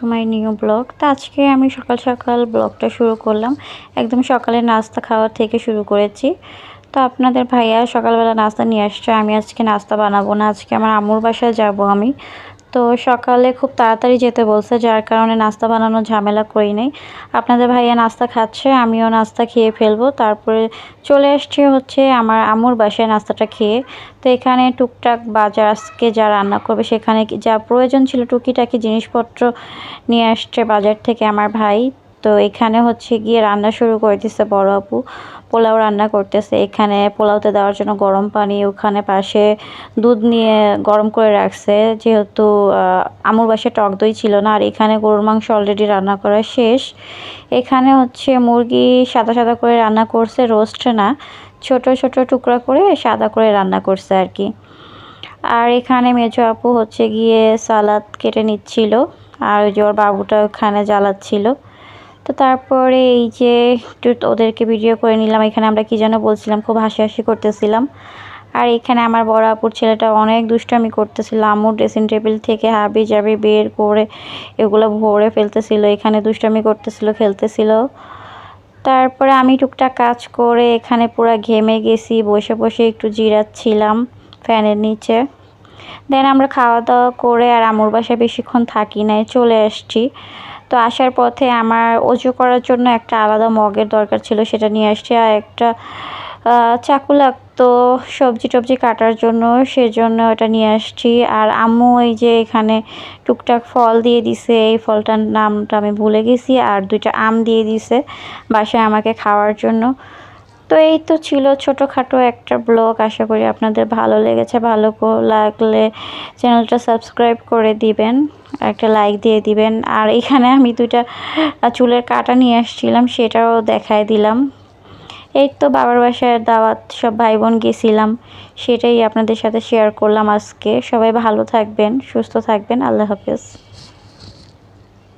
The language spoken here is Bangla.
টু মাই নিউ ব্লগ তো আজকে আমি সকাল সকাল ব্লগটা শুরু করলাম। একদম সকালে নাস্তা খাওয়া থেকে শুরু করেছি। তো আপনাদের ভাইয়া সকালবেলা নাস্তা নিয়ে আসছে। আমি আজকে নাস্তা বানাবো না। আজকে আমার আমুর বাসায় যাব আমি। তো সকালে খুব তাড়াতাড়ি যেতে বলছে, যার কারণে নাস্তা বানানোর ঝামেলা করি নাই। আপনাদের ভাইয়া নাস্তা খাচ্ছে, আমিও নাস্তা খেয়ে ফেলব। তারপরে চলে আসছে হচ্ছে আমার আমুর বাসায় নাস্তাটা খেয়ে। তো এখানে টুকটাক বাজার আজকে যা রান্না করবে সেখানে যা প্রয়োজন ছিল টুকিটাকি জিনিসপত্র নিয়ে আসছে বাজার থেকে আমার ভাই। তো এখানে হচ্ছে গিয়ে রান্না শুরু করে দিচ্ছে বড় আপু। পোলাও রান্না করতেছে। এখানে পোলাওতে দেওয়ার জন্য গরম পানি ওখানে পাশে দুধ নিয়ে গরম করে রাখছে। যেহেতু আমুর বাসায় টক দই ছিল না, আর এখানে গরুর মাংস অলরেডি রান্না করা শেষ। এখানে হচ্ছে মুরগি সাদা সাদা করে রান্না করছে রোস্ট না। ছোট ছোট টুকরা করে সাদা করে রান্না করছে আর কি। আর এখানে মেজো আপু হচ্ছে গিয়ে সালাদ কেটে নিচ্ছিল। আর ওই যে ওর বাবুটা ওখানে জ্বালাচ্ছিল। তো তারপরে এই যে একটু ওদেরকে ভিডিও করে নিলাম। এখানে আমরা কি যেন বলছিলাম, খুব হাসি হাসি করতেছিলাম। আর এখানে আমার বড় আপুর ছেলেটা অনেক দুষ্টামি করতেছিল। আম্মুর ড্রেসিং টেবিল থেকে হাবি জাবি বের করে এগুলো ভরে ফেলতেছিল, এখানে দুষ্টামি করতেছিল, খেলতেছিল। তারপরে আমি টুকটাক কাজ করে এখানে পুরো ঘেমে গেছি, বসে বসে একটু জিরাচ্ছিলাম ফ্যানের নিচে। দেন আমরা খাওয়া দাওয়া করে আর আমুর বাসায় বেশিক্ষণ থাকি নাই, চলে আসছি। তো আসার পথে আমার অজু করার জন্য একটা আলাদা মগের দরকার ছিল, সেটা নিয়ে আসছি। আর একটা চাকু লাগতো সবজি টবজি কাটার জন্য, সেজন্য ওটা নিয়ে আসছি। আর আম্মু এই যে এখানে টুকটাক ফল দিয়ে দিছে, এই ফলটার নামটা আমি ভুলে গেছি। আর দুইটা আম দিয়ে দিছে বাসায় আমাকে খাওয়ার জন্য। তো এই তো ছিল ছোটোখাটো একটা ব্লগ। আশা করি আপনাদের ভালো লেগেছে, ভালো লাগলে চ্যানেলটা সাবস্ক্রাইব করে দিবেন, একটা লাইক দিয়ে দিবেন। আর এখানে আমি দুইটা চুলের কাটা নিয়ে আসছিলাম, সেটাও দেখায় দিলাম। এই তো বাবার বাসায় দাওয়াত, সব ভাই বোন গেছিলাম, সেটাই আপনাদের সাথে শেয়ার করলাম আজকে। সবাই ভালো থাকবেন, সুস্থ থাকবেন, আল্লাহ হাফেজ।